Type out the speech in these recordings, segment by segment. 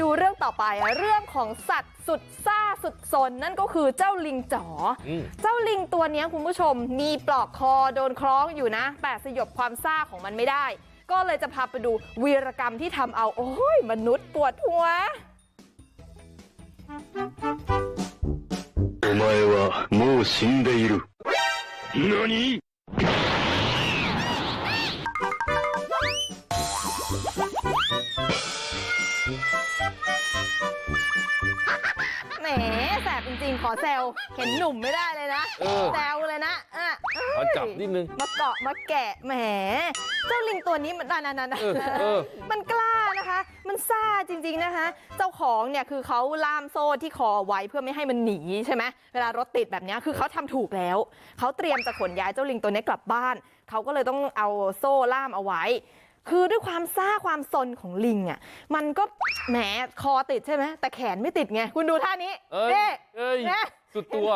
ดูเรื่องต่อไปอะเรื่องของสัตว์สุดซ่าสุดสนนั่นก็คือเจ้าลิงจ๋ออ ม เจ้าลิงตัวเนี้ยคุณผู้ชม มีปลอกคอโดนคล้องอยู่นะ แต่สยบความซ่าของมันไม่ได้ ก็เลยจะพาไปดูวีรกรรมที่ทำเอาโอ้ยมนุษย์ปวดหัว お前はもう死んでいる。何 แหมแสบจริงๆ ขอแซวเห็นหนุ่มไม่ได้เลยนะ เออแซวเลยนะอะขอจับนิดนึงมาเกาะมาแกะแหมเจ้าลิงตัวนี้มันนั่นๆเออเออๆมันกล้านะคะ มันซ่าจริงๆนะคะ เจ้าของเนี่ยคือเขาล่ามโซ่ที่คอไว้เพื่อไม่ให้มันหนีใช่ไหมเวลารถติดแบบเนี้ยคือเขาทำถูกแล้ว เขาเตรียมจะขนย้ายเจ้าลิงตัวนี้กลับบ้าน เขาก็เลยต้องเอาโซ่ล่ามเอาไว้ คือด้วยความซ่าความซนของลิงอะมันก็แหมคอติดใช่ไหมแต่แขนไม่ติดไงคุณดูท่านี้เอ้ยนี่เอ้ยนะ สุดตัว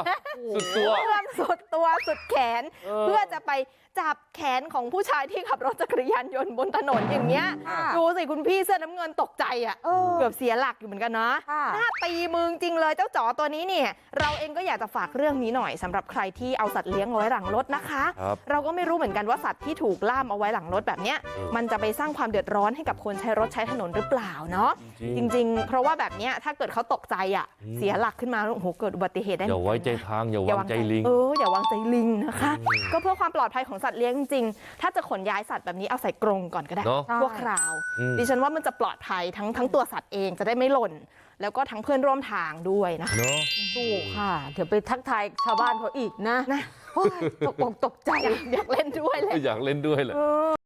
สุดตัวเอื้อมสุดตัวสุดแขนเออเพื่อจะไปจับแขนของผู้ชายที่ขับรถจักรยานยนต์บนถนนอย่างเงี้ยค่ะดูสิคุณพี่เสื้อน้ำเงินตกใจอะเออเกือบเสียหลักอยู่เหมือนกันนะค่ะหน้าตีมือจริงเลยเจ้าจ๋อตัวนี้เนี่ย เราเองก็อยากจะฝากเรื่องนี้หน่อยสำหรับใครที่เอาสัตว์เลี้ยงเอาไว้หลังรถนะคะครับเราก็ไม่รู้เหมือนกันว่าสัตว์ที่ถูกล่ามเอาไว้หลังรถแบบเนี้ยเออมันจะไปสร้างความเดือดร้อนให้กับคนใช้รถใช้ถนนหรือเปล่าเนาะจจริงริง ๆ เพราะว่าแบบเนี้ยถ้าเกิดเขาตกใจอะอืมเสียหลักขึ้นมาโอ้โหเกิดอุบัติเหตุได้อเหมืย่าอนกันไว้ใจนะทางอย่าวางใจลิงเอออย่าวางใจลิงนะคะอืมก็เพื่อความปลอดภัยของสัตว์เลี้ยงจริงๆถ้าจะขนย้ายสัตว์แบบนี้เอาใส่กรงก่อนก็ได้เนาะชั่วคราวอืมดิฉันว่ามันจะปลอดภัยทั้งทั้งตัวสัตว์เองจะได้ไม่หล่น แล้วก็ทั้งเพื่อนร่วมทางด้วยนะคะเนาะถูกค่ะ เดี๋ยวไปทักทายชาวบ้านเขาอีกนะนะโอ้ยตกอกตกใจอยากเล่นด้วยเลยอยากเล่นด้วยแหละ